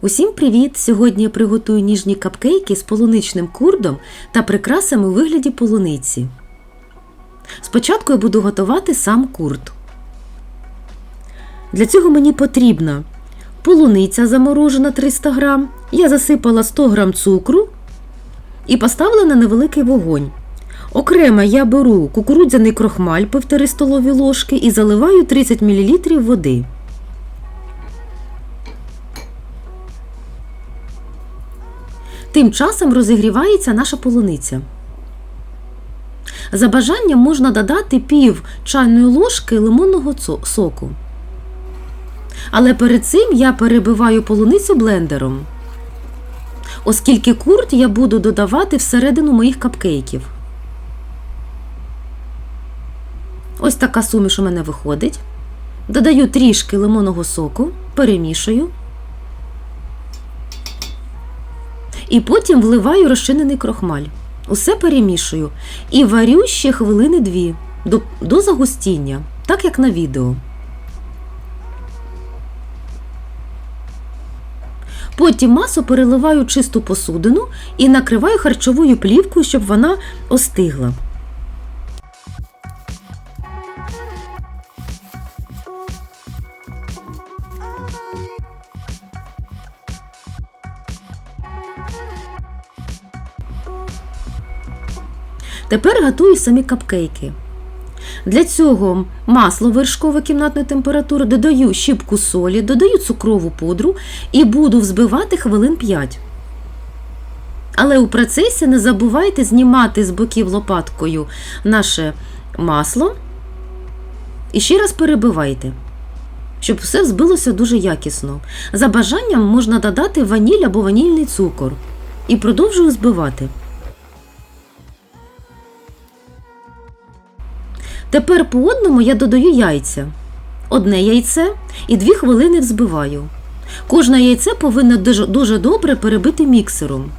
Усім привіт! Сьогодні я приготую ніжні капкейки з полуничним курдом та прикрасами у вигляді полуниці. Спочатку я буду готувати сам курд. Для цього мені потрібна полуниця заморожена 300 г. Я засипала 100 г цукру і поставила на невеликий вогонь. Окремо я беру кукурудзяний крохмаль 1,5 столові ложки і заливаю 30 мл води. Тим часом розігрівається наша полуниця. За бажанням можна додати пів чайної ложки лимонного соку. Але перед цим я перебиваю полуницю блендером, оскільки курт я буду додавати всередину моїх капкейків. Ось така суміш у мене виходить. Додаю трішки лимонного соку, перемішую. І потім вливаю розчинений крохмаль. Усе перемішую і варю ще хвилини дві до, до загустіння, так як на відео. Потім масу переливаю чисту посудину і накриваю харчовою плівкою, щоб вона остигла. Тепер готую самі капкейки. Для цього масло вершкове кімнатної температури, додаю щіпку солі, додаю цукрову пудру і буду взбивати хвилин 5. Але у процесі не забувайте знімати з боків лопаткою наше масло і ще раз перебивайте, щоб все взбилося дуже якісно. За бажанням можна додати ваніль або ванільний цукор і продовжую збивати. Тепер по одному я додаю яйця. Одне яйце і дві хвилини взбиваю. Кожне яйце повинно дуже добре перебити міксером.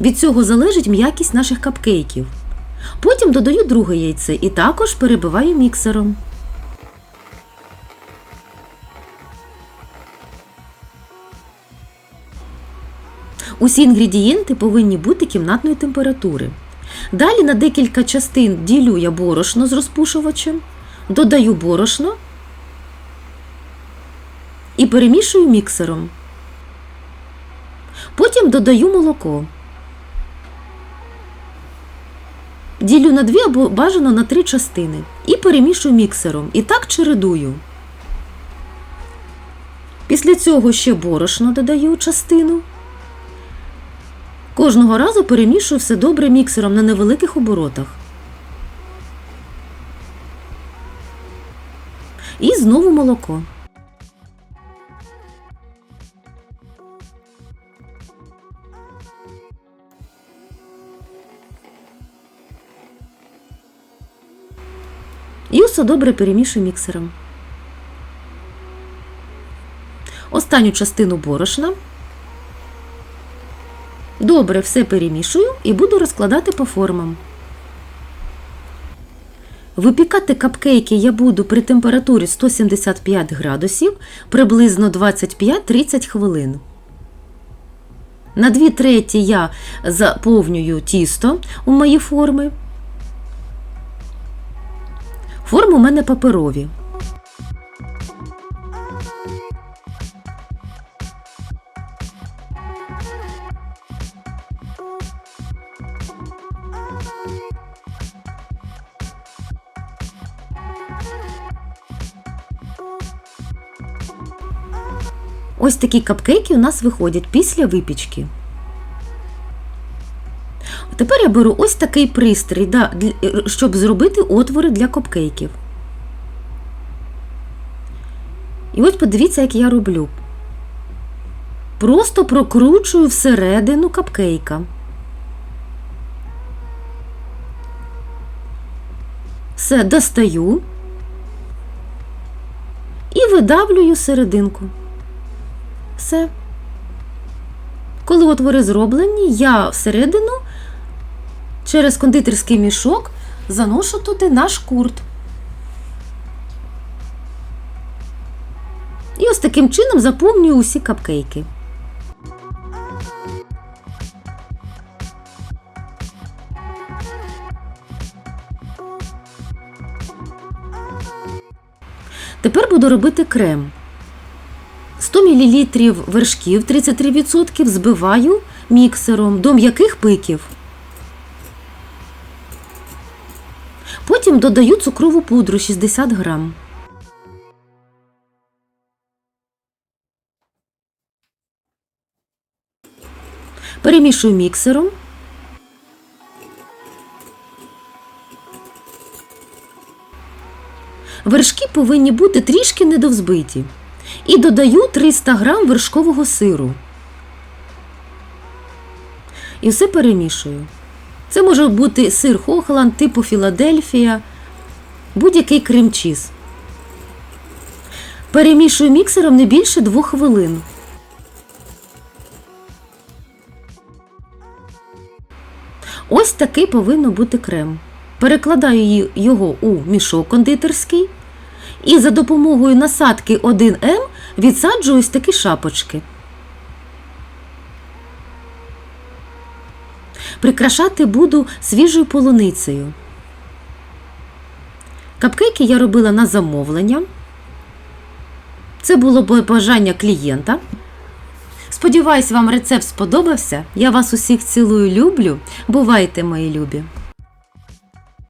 Від цього залежить м'якість наших капкейків. Потім додаю друге яйце і також перебиваю міксером. Усі інгредієнти повинні бути кімнатної температури. Далі на декілька частин ділю я борошно з розпушувачем, додаю борошно і перемішую міксером. Потім додаю молоко. Ділю на дві або бажано на три частини і перемішую міксером. І так чередую. Після цього ще борошно додаю частину. Кожного разу перемішую все добре міксером на невеликих оборотах. І знову молоко. І все добре перемішую міксером. Останню частину борошна Добре все перемішую і буду розкладати по формам. Випікати капкейки я буду при температурі 175 градусів приблизно 25-30 хвилин. На 2 треті я заповнюю тісто у мої форми. Форми у мене паперові. Ось такі капкейки у нас виходять після випічки. Тепер я беру ось такий пристрій, да, щоб зробити отвори для капкейків. І ось подивіться, як я роблю. Просто прокручую всередину капкейка. Все достаю і видавлюю серединку. Все. Коли отвори зроблені, я всередину через кондитерський мішок заношу туди наш курт. І ось таким чином заповнюю усі капкейки. Тепер буду робити крем. 100 мл вершків 33% збиваю міксером до м'яких пиків. Потім додаю цукрову пудру 60 грам. Перемішую міксером. Вершки повинні бути трішки недовзбиті. І додаю 300 грам вершкового сиру. І все перемішую. Це може бути сир Хохланд, типу Філадельфія, будь-який крем-чіз. Перемішую міксером не більше 2 хвилин. Ось такий повинен бути крем. Перекладаю його у мішок кондитерський і за допомогою насадки 1М відсаджую ось такі шапочки. Прикрашати буду свіжою полуницею. Капкейки я робила на замовлення. Це було бажання клієнта. Сподіваюсь, вам рецепт сподобався. Я вас усіх цілую, люблю. Бувайте, мої любі!